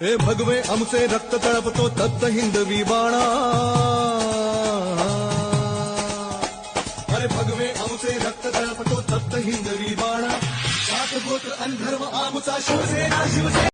हे भगवे आमचे रक्त तड़प तळपतो तप्त हिंदवी बाणा अरे भगवे आमचे रक्त तड़प तळपतो तप्त हिंदवी बाणा जात गोत्र अन धर्म आमचा शिवसेना शिवसेना।